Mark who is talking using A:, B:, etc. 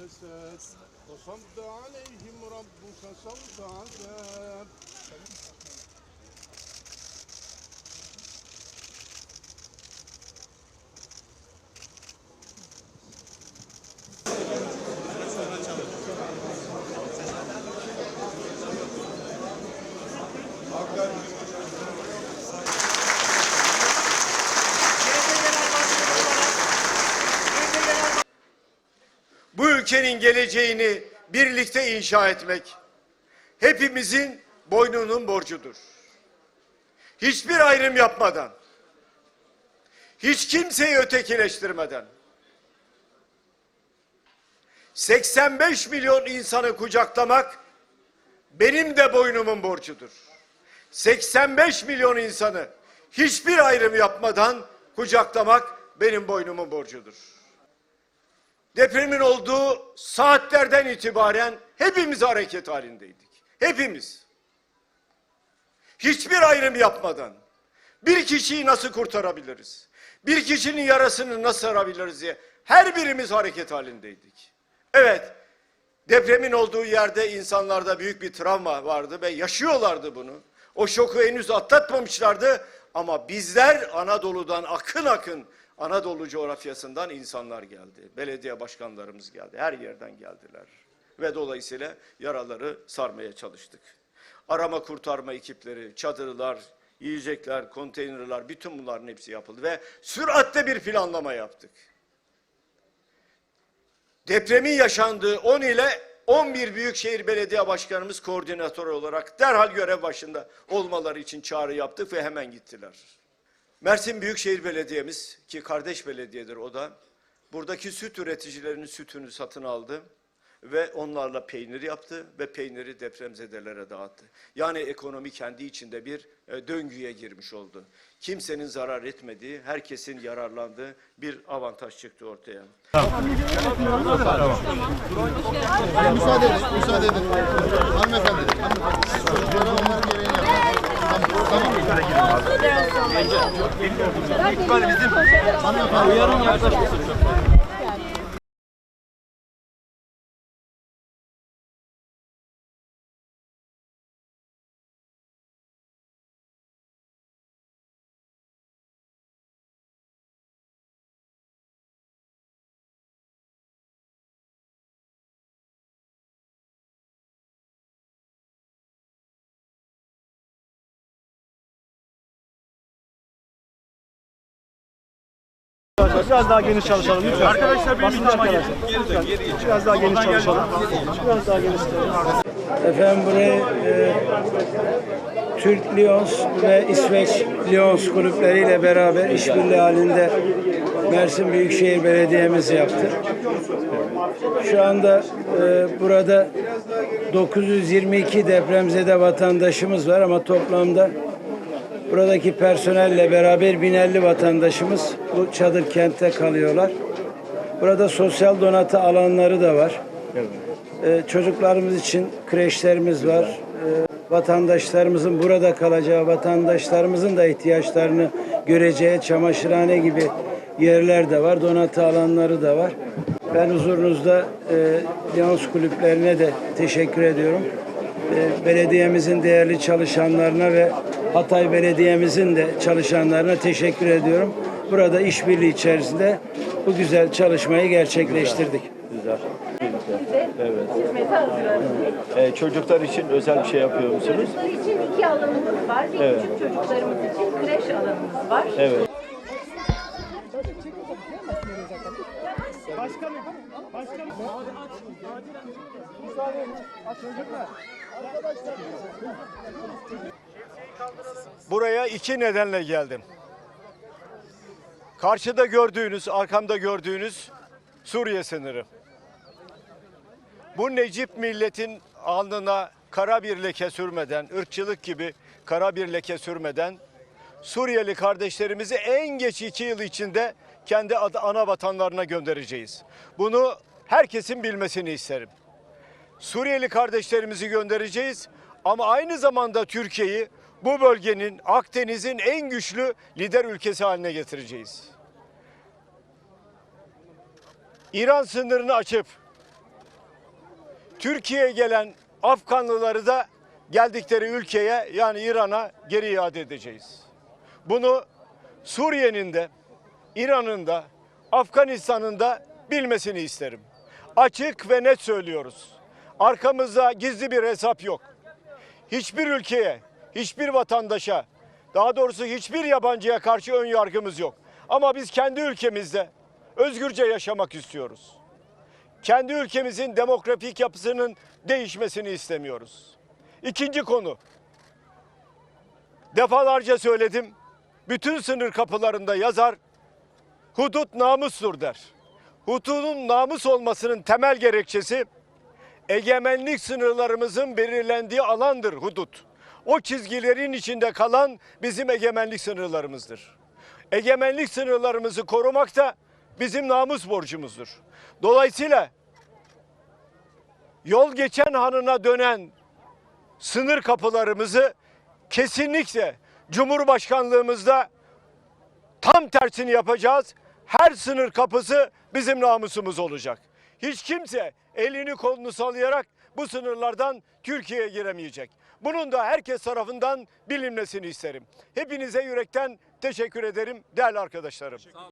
A: الفساد فصب عليهم ربك صوت عذاب.
B: Ülkenin geleceğini birlikte inşa etmek hepimizin boynunun borcudur. Hiçbir ayrım yapmadan, hiç kimseyi ötekileştirmeden, 85 milyon insanı kucaklamak benim de boynumun borcudur. 85 milyon insanı hiçbir ayrım yapmadan kucaklamak benim boynumun borcudur. Depremin olduğu saatlerden itibaren hepimiz hareket halindeydik. Hepimiz. Hiçbir ayrım yapmadan bir kişiyi nasıl kurtarabiliriz? Bir kişinin yarasını nasıl sarabiliriz diye her birimiz hareket halindeydik. Evet, depremin olduğu yerde insanlarda büyük bir travma vardı ve yaşıyorlardı bunu. O şoku henüz atlatmamışlardı ama bizler Anadolu'dan akın akın Anadolu coğrafyasından insanlar geldi. Belediye başkanlarımız geldi. Her yerden geldiler. Ve dolayısıyla yaraları sarmaya çalıştık. Arama kurtarma ekipleri, çadırlar, yiyecekler, konteynerler bütün bunların hepsi yapıldı ve süratle bir planlama yaptık. Depremin yaşandığı 10 ile 11 Büyükşehir Belediye Başkanımız koordinatör olarak derhal görev başında olmaları için çağrı yaptık ve hemen gittiler. Mersin Büyükşehir Belediye'miz ki kardeş belediyedir o da buradaki süt üreticilerinin sütünü satın aldı ve onlarla peynir yaptı ve peyniri depremzedelere dağıttı. Yani ekonomi kendi içinde bir e, döngüye girmiş oldu. Kimsenin zarar etmediği, herkesin yararlandığı bir avantaj çıktı ortaya.
C: Müsaade edin, müsaade edin. Hanımefendi, hanımefendi. Görevimiz gereğini yapalım. Tamam, tamam.
D: Biraz daha geniş çalışalım lütfen. Arkadaşlar bir arkadaşlar. Biraz daha geniş çalışalım. Biraz daha geniş çalışalım.
E: Efendim burayı e, Türk Lions ve İsveç Lions kulüpleriyle beraber işbirliği halinde Mersin Büyükşehir Belediye'miz yaptı. Şu anda e, burada 922 depremzede vatandaşımız var ama toplamda buradaki personelle beraber 1050 vatandaşımız bu çadır kentte kalıyorlar. Burada sosyal donatı alanları da var. Ee, çocuklarımız için kreşlerimiz var. Ee, vatandaşlarımızın burada kalacağı, vatandaşlarımızın da ihtiyaçlarını göreceği çamaşırhane gibi yerler de var. Donatı alanları da var. Ben huzurunuzda e, Lions kulüplerine de teşekkür ediyorum. E, belediyemizin değerli çalışanlarına ve Hatay Belediye'mizin de çalışanlarına teşekkür ediyorum. Burada işbirliği içerisinde bu güzel çalışmayı gerçekleştirdik.
F: hizmete hazırlanıyor.
D: Ee, çocuklar için özel bir şey yapıyor musunuz?
F: Çocuklar için iki alanımız var. Bir küçük çocuklarımız için kreş alanımız var.
D: Evet.
B: Buraya iki nedenle geldim. Karşıda gördüğünüz, arkamda gördüğünüz Suriye sınırı. Bu Necip milletin alnına kara bir leke sürmeden, ırkçılık gibi kara bir leke sürmeden Suriyeli kardeşlerimizi en geç iki yıl içinde kendi ana vatanlarına göndereceğiz. Bunu herkesin bilmesini isterim. Suriyeli kardeşlerimizi göndereceğiz ama aynı zamanda Türkiye'yi bu bölgenin Akdeniz'in en güçlü lider ülkesi haline getireceğiz. İran sınırını açıp Türkiye'ye gelen Afganlıları da geldikleri ülkeye yani İran'a geri iade edeceğiz. Bunu Suriye'nin de, İran'ın da, Afganistan'ın da bilmesini isterim. Açık ve net söylüyoruz. Arkamızda gizli bir hesap yok. Hiçbir ülkeye, hiçbir vatandaşa, daha doğrusu hiçbir yabancıya karşı ön yargımız yok. Ama biz kendi ülkemizde özgürce yaşamak istiyoruz. Kendi ülkemizin demografik yapısının değişmesini istemiyoruz. İkinci konu. Defalarca söyledim. Bütün sınır kapılarında yazar. Hudut namustur der. Hududun namus olmasının temel gerekçesi egemenlik sınırlarımızın belirlendiği alandır hudut. O çizgilerin içinde kalan bizim egemenlik sınırlarımızdır. Egemenlik sınırlarımızı korumak da bizim namus borcumuzdur. Dolayısıyla yol geçen hanına dönen sınır kapılarımızı kesinlikle Cumhurbaşkanlığımızda tam tersini yapacağız. Her sınır kapısı bizim namusumuz olacak. Hiç kimse elini kolunu sallayarak bu sınırlardan Türkiye'ye giremeyecek. Bunun da herkes tarafından bilinmesini isterim. Hepinize yürekten teşekkür ederim değerli arkadaşlarım.